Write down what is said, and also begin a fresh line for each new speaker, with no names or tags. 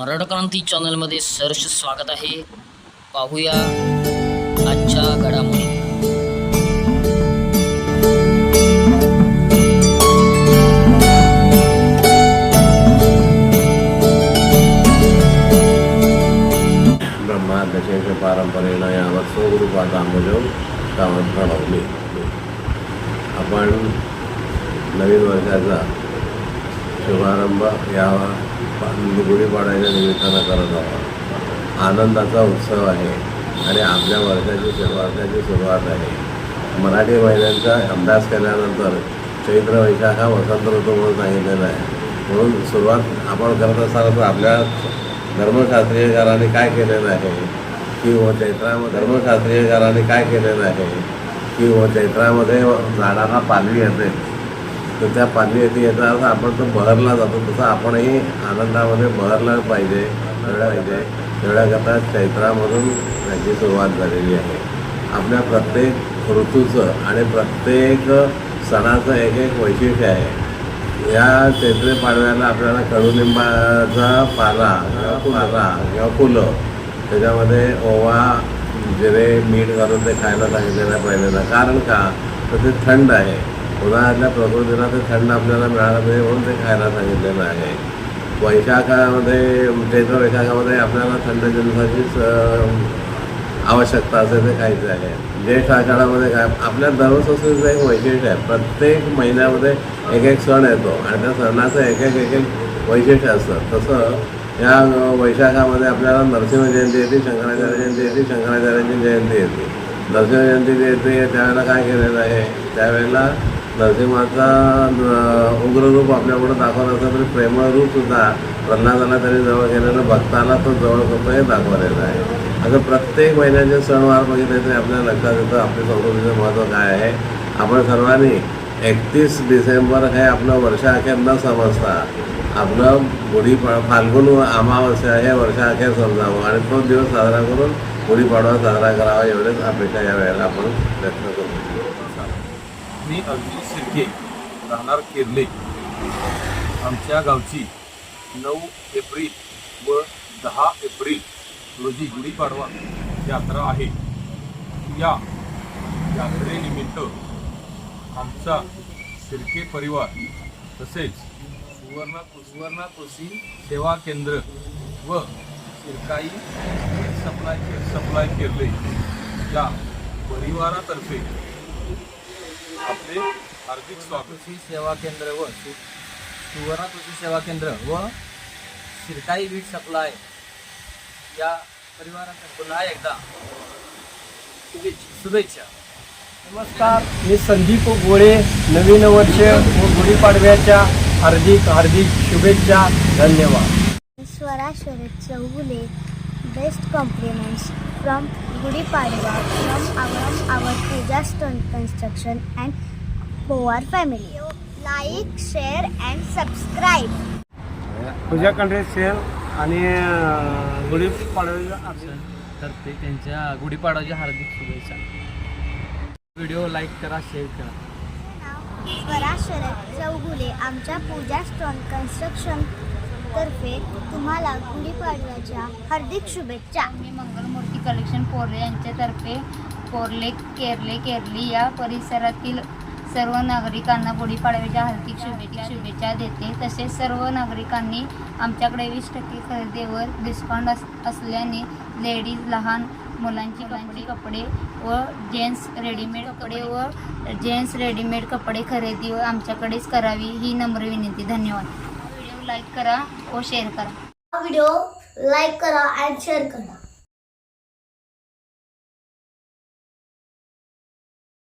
मराठा क्रांती चॅनलमध्ये सहर्ष स्वागत आहे. पाहूया आजच्या घडामोडी.
ब्रह्मा पारंपरेनं यावर स्वरूपात अंबजवून कामात घडवले आपण नवीन वर्षाचा शुभारंभ यावा गुढीपाडव्याच्या निमित्तानं करत आहोत. आनंदाचा उत्सव आहे आणि आपल्या वर्षाची वर्षाची सुरुवात आहे. मराठी महिन्यांचा अभ्यास केल्यानंतर चैत्र वैशाख हा वसंत ऋतू म्हणून सांगितलेला आहे. म्हणून सुरुवात आपण करत असताना तर आपल्या धर्मशास्त्रीयकाराने काय केलेलं आहे? की व चैत्रामध्ये धर्मशास्त्रीयकाराने काय केलेलं आहे? की व चैत्रामध्ये झाडाला पालवी येते. तर त्या पाणी येते याचा अर्थ आपण तो बहरला जातो. तसं आपणही आनंदामध्ये बहरला पाहिजे एवढ्या पाहिजे. तेवढ्याकरता चैत्रामधून त्याची सुरुवात झालेली आहे. आपल्या प्रत्येक ऋतूचं आणि प्रत्येक सणाचं एक एक वैशिष्ट्य आहे. या चैत्रे पाडव्याला आपल्याला कडुलिंबाचा पाला किंवा पाला किंवा फुलं त्याच्यामध्ये ओवा जिरे मीठ घालून ते खायला सांगितलेलं आहे कारण का? तर ते थंड आहे. उन्हाळ्यातल्या प्रकृतीला ते थंड आपल्याला मिळालं पाहिजे म्हणून ते खायला सांगितलेलं आहे. वैशाखामध्ये चैत्र वैशाखामध्ये आपल्याला थंड जिन्साची आवश्यकता असेल ते खायचं आहे. ज्येष्ठ आषाढामध्ये काय आपल्या धर्मसंस्कृतीचं एक वैशिष्ट्य आहे. प्रत्येक महिन्यामध्ये एक एक सण येतो आणि त्या सणाचं एक एक एक एक वैशिष्ट्य असतं. तसं या वैशाखामध्ये आपल्याला नरसिंह जयंती येते शंकराचार्य जयंती येते शंकराचार्यांची जयंती येते. नरसिंह जयंती येते त्यावेळेला काय केलेलं आहे? त्यावेळेला नरसिंहाचा अं, उग्ररूप आपल्यापुढे दाखवलं असलं तरी प्रेमळ रूपसुद्धा प्रल्हादाला तरी जवळ गेलेलं भक्ताला तो जवळ करतो हे दाखवलेलं आहे. असं प्रत्येक महिन्याचे सणवार बघितले तरी आपल्याला लक्षात येतं आपल्या संस्कृतीचं महत्त्व काय आहे. आपण सर्वांनी एकतीस डिसेंबर हे आपलं वर्षाअखेर न समजता आपलं गुढी फाल्गुन अमावस्या हे वर्षाअखेर समजावं आणि तो दिवस साजरा करून गुढीपाडवा साजरा करावा एवढेच अपेक्षा या वेळेला आपण प्रयत्न करू
मी अभिजित शिर्के राहणार केरले. आमच्या गावची नऊ एप्रिल व दहा एप्रिल रोजी गुढीपाडवा यात्रा आहे. या यात्रेनिमित्त आमचा शिर्के परिवार तसेच सुवर्ण सुवर्णा कृषी सेवा केंद्र व शिरकाई सप्लाय सप्लाय केरले या परिवारातर्फे आपले हार्दिक स्वागत.
कृषी सेवा केंद्र व सु- सुवर्णा कृषी सेवा केंद्र व शिरकाई वीट सप्लाय या परिवारात पुन्हा एकदा शुभेच्छा. शुभेच्छा.
नमस्कार. मी संदीप गोळे नवीन वर्ष व गुढीपाडव्याच्या हार्दिक हार्दिक शुभेच्छा. धन्यवाद.
Swara Sharat Chowgule, best compliments from Gudi Padwa from our, our Puja Stone Construction Powar family. Like, share and subscribe.
Pooja Kandre cell आणि गुढीपाडव्याच्या
तर्फे त्यांच्या गुढीपाडव्याच्या हार्दिक शुभेच्छा व्हिडिओ लाईक करा शेअर करा
स्वरा शरद चौगुले आमच्या पूजा स्टोन कन्स्ट्रक्शन तर्फे तुम्हाला गुढीपाडव्याच्या हार्दिक शुभेच्छा
मी मंगलमूर्ती कलेक्शन पोर्ले यांच्यातर्फे पोर्ले केरले केरली या परिसरातील सर्व नागरिकांना गुढीपाडव्याच्या हार्दिक शुभेच्छा शुभेच्छा देते. तसेच सर्व नागरिकांनी आमच्याकडे वीस टक्के खरेदीवर डिस्काउंट अस असल्याने लेडीज लहान मुलांची कपडे कपडे व जेंट्स रेडीमेड कपडे व जेंट्स रेडीमेड कपडे खरेदी आमच्याकडेच करावी ही नम्र विनंती. धन्यवाद. व्हिडिओ लाईक करा व शेअर करा.
व्हिडिओ लाईक करा आणि शेअर करा.